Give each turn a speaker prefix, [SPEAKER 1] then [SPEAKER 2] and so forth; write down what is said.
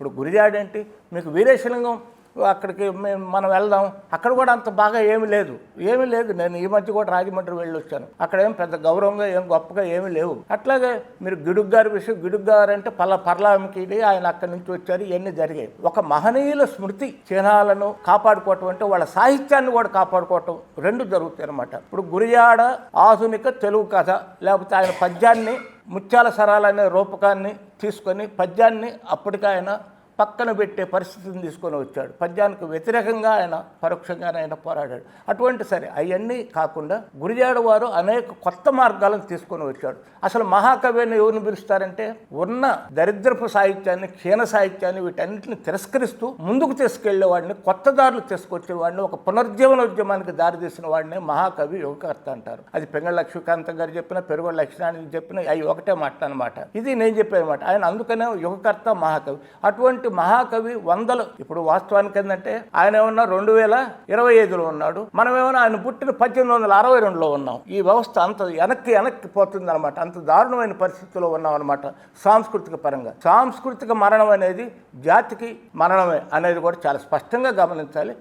[SPEAKER 1] ఇప్పుడు గురిజాడ ఏంటి? మీకు వీరేశలింగం అక్కడికి మేము మనం వెళ్దాం. అక్కడ కూడా అంత బాగా ఏమీ లేదు. ఏమీ లేదు. నేను ఈ మధ్య కూడా రాజమండ్రి వెళ్ళి వచ్చాను. అక్కడ ఏం పెద్ద గౌరవంగా ఏం గొప్పగా ఏమీ లేవు. అట్లాగే మీరు గిడుగు గారి విషయం గిడుగు గారు అంటే పల్ల పర్లామికి ఆయన అక్కడి నుంచి వచ్చారు. ఇవన్నీ జరిగాయి. ఒక మహనీయుల స్మృతి చిహ్నాలను కాపాడుకోవటం అంటే వాళ్ళ సాహిత్యాన్ని కూడా కాపాడుకోవటం రెండు జరుగుతాయి అనమాట ఇప్పుడు గురియాడ ఆధునిక తెలుగు కథ లేకపోతే ఆయన పద్యాన్ని ముత్యాల సరాలనే రూపకాన్ని తీసుకొని పద్యాన్ని అప్పటికాయన పక్కన పెట్టే పరిస్థితిని తీసుకొని వచ్చాడు. పద్యానికి వ్యతిరేకంగా ఆయన పరోక్షంగానే ఆయన పోరాడాడు. అటువంటి సరే అవన్నీ కాకుండా గురిజాడ వారు అనేక కొత్త మార్గాలను తీసుకొని వచ్చాడు. అసలు మహాకవి అని ఎవరిని పిలుస్తారంటే ఉన్న దరిద్రపు సాహిత్యాన్ని క్షీణ సాహిత్యాన్ని వీటన్నిటిని తిరస్కరిస్తూ ముందుకు తీసుకెళ్ళేవాడిని కొత్త దారులు తీసుకొచ్చేవాడిని ఒక పునర్జీవనోద్యమానికి దారితీసిన వాడిని మహాకవి యువకర్త అంటారు. అది పెంగళ లక్ష్మీకాంత గారు చెప్పిన పెరుగు లక్ష్మణానికి చెప్పిన అవి ఒకటే మాట అనమాట ఇది నేను చెప్పేది అనమాట ఆయన అందుకనే యుగకర్త మహాకవి. అటువంటి మహాకవి వందలు. ఇప్పుడు వాస్తవానికి ఏంటంటే ఆయన ఏమన్నా రెండు వేల ఇరవై ఐదులో ఉన్నాడు. మనం ఆయన పుట్టిన పద్దెనిమిది వందల అరవై రెండులో ఉన్నాం. ఈ వ్యవస్థ అంత వెనక్కి వెనక్కి పోతుంది అనమాట అంత దారుణమైన పరిస్థితుల్లో ఉన్నాం అనమాట సాంస్కృతిక పరంగా. సాంస్కృతిక మరణం అనేది జాతికి మరణమే అనేది కూడా చాలా స్పష్టంగా గమనించాలి.